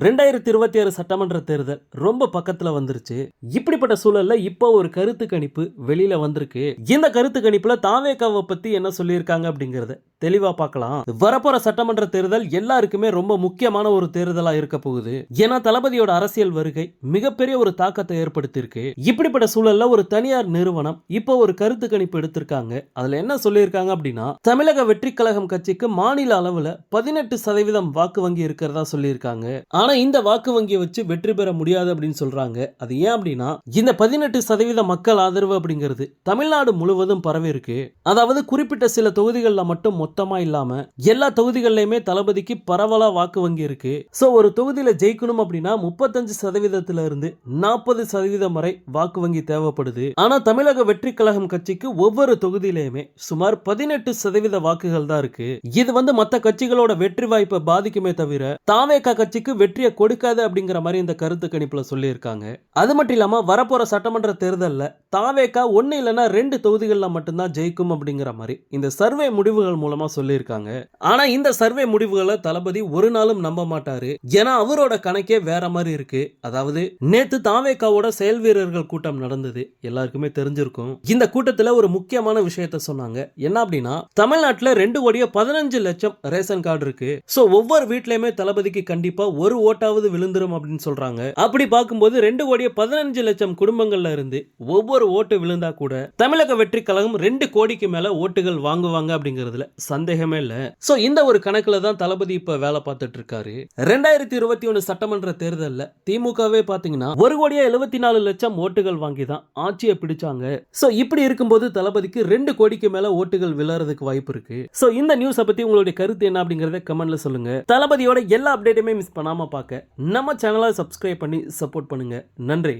ரெண்டாயிரத்தி இருபத்தி ஆறு சட்டமன்ற தேர்தல் ரொம்ப பக்கத்துல வந்துருச்சு. இப்படிப்பட்ட சூழல்ல இப்போ ஒரு கருத்து கணிப்பு வெளியில வந்திருக்கு. இந்த கருத்து கணிப்புல தாவேக்காவை பத்தி என்ன சொல்லியிருக்காங்க அப்படிங்கறத தெளிவா பார்க்கலாம். வரப்போற சட்டமன்ற தேர்தல் எல்லாருக்குமே ரொம்ப முக்கியமான ஒரு தேர்தலா இருக்க போகுது. ஏன்னா தளபதியோட அரசியல் வருகை மிகப்பெரிய ஒரு தாக்கத்தை ஏற்படுத்தியிருக்கு. இப்படிப்பட்ட சூழல்ல ஒரு தனியார் நிறுவனம் இப்போ ஒரு கருத்து கணிப்பு எடுத்திருக்காங்க. அதுல என்ன சொல்லியிருக்காங்க அப்படின்னா தமிழக வெற்றி கழகம் கட்சிக்கு மாநில அளவுல பதினெட்டு சதவீதம் வாக்கு வங்கி இருக்கிறதா சொல்லியிருக்காங்க. ஆனா இந்த வாக்கு வங்கியை வச்சு வெற்றி பெற முடியாது அப்படின்னு சொல்றாங்க. அது ஏன் அப்படின்னா இந்த பதினெட்டு சதவீத மக்கள் ஆதரவு அப்படிங்கிறது தமிழ்நாடு முழுவதும் பரவி இருக்கு அதாவது குறிப்பிட்ட சில தொகுதிகளில் மட்டும் மொத்தமா இல்லாம எல்லா தொகுதிகள்லையுமே தளபதிக்கு பரவலா வாக்கு வங்கி இருக்கு. ஸோ ஒரு தொகுதியில ஜெயிக்கணும் அப்படின்னா முப்பத்தஞ்சு சதவீதத்துல இருந்து நாற்பது சதவீதம் வரை வாக்கு வங்கி தேவைப்படுது. ஆனா தமிழக வெற்றி கழகம் கட்சிக்கு ஒவ்வொரு தொகுதியிலையுமே சுமார் பதினெட்டு சதவீத வாக்குகள் தான் இருக்கு. இது வந்து மற்ற கட்சிகளோட வெற்றி வாய்ப்பை பாதிக்குமே தவிர தாவேகா கட்சிக்கு வெற்றியை கொடுக்காது அப்படிங்கிற மாதிரி இந்த கருத்து கணிப்புல சொல்லியிருக்காங்க. அது மட்டும் இல்லாமல் வரப்போற சட்டமன்ற தேர்தலில் தாவேக்கா ஒன்று இல்லைன்னா ரெண்டு தொகுதிகளில் மட்டும்தான் ஜெயிக்கும் அப்படிங்கிற மாதிரி இந்த சர்வே முடிவுகள் மூலமாக சொல்லியிருக்காங்க. ஆனால் இந்த சர்வே முடிவுகளை தளபதி ஒரு நாளும் நம்ப மாட்டார். ஏன்னா அவரோட கணக்கே வேற மாதிரி இருக்கு. அதாவது நேற்று தாவேகாவோட செயல் வீரர்கள் கூட்டம் நடந்தது. எல்லாருக்குமே தெரிஞ்சிருக்கும். இந்த கூட்டத்தில் ஒரு முக்கியமான விஷயத்த சொன்னாங்க. என்ன அப்படின்னா தமிழ்நாட்டில் ரெண்டு கோடியே பதினஞ்சு லட்சம் ரேஷன் கார்டு இருக்கு. ஸோ ஒவ்வொரு வீட்லையுமே தளபதிக்கு கண்டிப்பாக ஒரு ஓட்டாவது விழுந்துரும் அப்படின்னு சொல்கிறாங்க அப்படி பார்க்கும்போது ரெண்டு கோடியே பதினஞ்சு லட்சம் குடும்பங்கள்ல இருந்து ஒவ்வொரு ஓட்டு விழுந்தா கூட தமிழக வெற்றி கழகம் ரெண்டு கோடிக்கு மேல ஓட்டுகள் வாங்குவாங்க அப்படிங்கறதுல சந்தேகமே இல்ல. சோ இந்த ஒரு கணக்குல தான் தளபதி இப்ப வேலை பார்த்துட்டு இருக்காரு. ரெண்டாயிரத்தி இருபத்தி ஒன்னு சட்டமன்ற தேர்தல்ல திமுகவே பாத்தீங்கன்னா ஒரு கோடியே எழுபத்தி நாலு லட்சம் ஓட்டுகள் வாங்கி தான் ஆட்சியை பிடிச்சாங்க. சோ இப்படி இருக்கும்போது தளபதிக்கு ரெண்டு கோடிக்கு மேல ஓட்டுகள் விழறதுக்கு வாய்ப்பு இருக்கு. சோ இந்த நியூஸை பத்தி உங்களுடைய கருத்து என்ன அப்படிங்கறத கமெண்ட்ல சொல்லுங்க. தளபதியோட எல்லா அப்டேட்டுமே மிஸ் பண்ணாம பார்க்க நம்ம சேனலை சப்ஸ்கிரைப் பண்ணி சப்போர்ட் பண்ணுங்க. நன்றி.